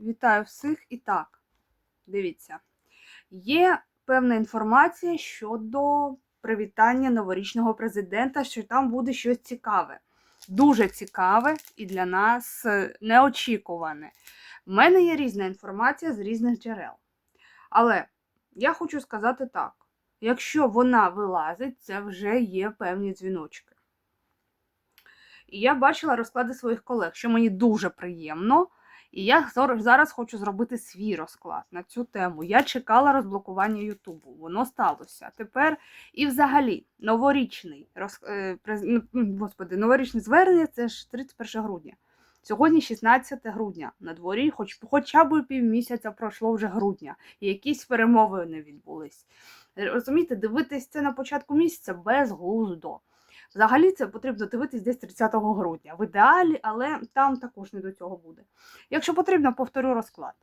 Вітаю всіх і так. Дивіться, є певна інформація щодо привітання новорічного президента, що там буде щось цікаве. Дуже цікаве і для нас е, неочікуване. У мене є різна інформація з різних джерел. Але я хочу сказати так: якщо вона вилазить, це вже є певні дзвіночки. І я бачила розклади своїх колег, що мені дуже приємно. І я зараз хочу зробити свій розклад на цю тему. Я чекала розблокування Ютубу. Воно сталося. Тепер і взагалі новорічний роз... е, ну, господи, новорічне звернення це ж 31 грудня. Сьогодні 16 грудня на дворі, хоч хоча б півмісяця пройшло вже грудня, і якісь перемовини відбулись. Е, Розумієте, дивитись це на початку місяця безглуздо. Взагалі це потрібно дивитись десь 30 грудня. В ідеалі, але там також не до цього буде. Якщо потрібно, повторю розклад.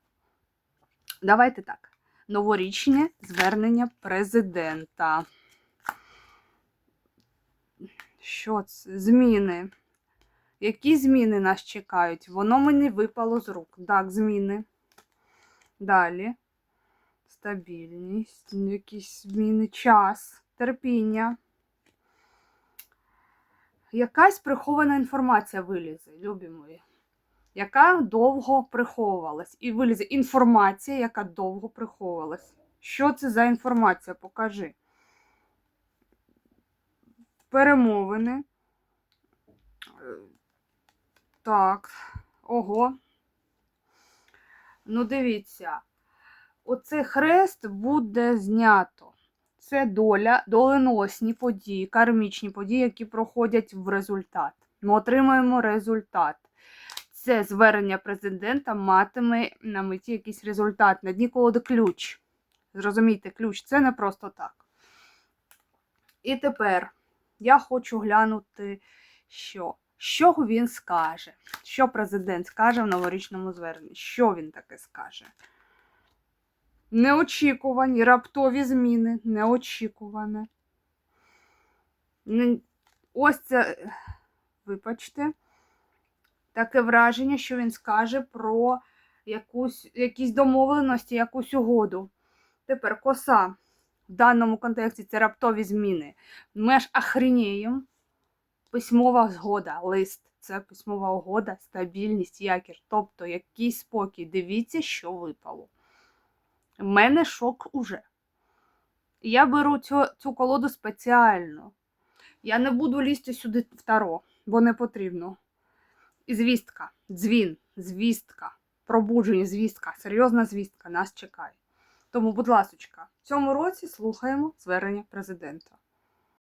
Давайте так. Новорічне звернення президента. Що це? Зміни. Які зміни нас чекають? Воно мені випало з рук. Так, зміни. Далі. Стабільність, якісь зміни, час, терпіння. Якась прихована інформація вилізе, любі мої, яка довго приховувалась. І вилізе інформація, яка довго приховувалась. Що це за інформація? Покажи. Перемовини. Е, Так. Ого. Ну, дивіться. Оцей хрест буде знято. Це доля, доленосні події, кармічні події, які проходять в результат. Ми отримаємо результат. Це звернення президента матиме на меті якийсь результат. На дні колоди ключ. Зрозумійте, ключ це не просто так. І тепер я хочу глянути, що. Що він скаже? Що президент скаже в новорічному зверненні? Що він таке скаже? Неочікувані, раптові зміни, неочікуване. Ось це, вибачте, таке враження, що він скаже про якусь, якісь домовленості, якусь угоду. Тепер коса. В даному контексті це раптові зміни. Ми ж охреніємо. Письмова згода, лист. Це письмова угода, стабільність, якір. Тобто якийсь спокій. Дивіться, що випало. У мене шок уже. Я беру цю, цю колоду спеціально. Я не буду лізти сюди в таро, бо не потрібно. І звістка, дзвін, звістка, пробудження, звістка, серйозна звістка нас чекає. Тому, будь ласочка, в цьому році слухаємо звернення президента.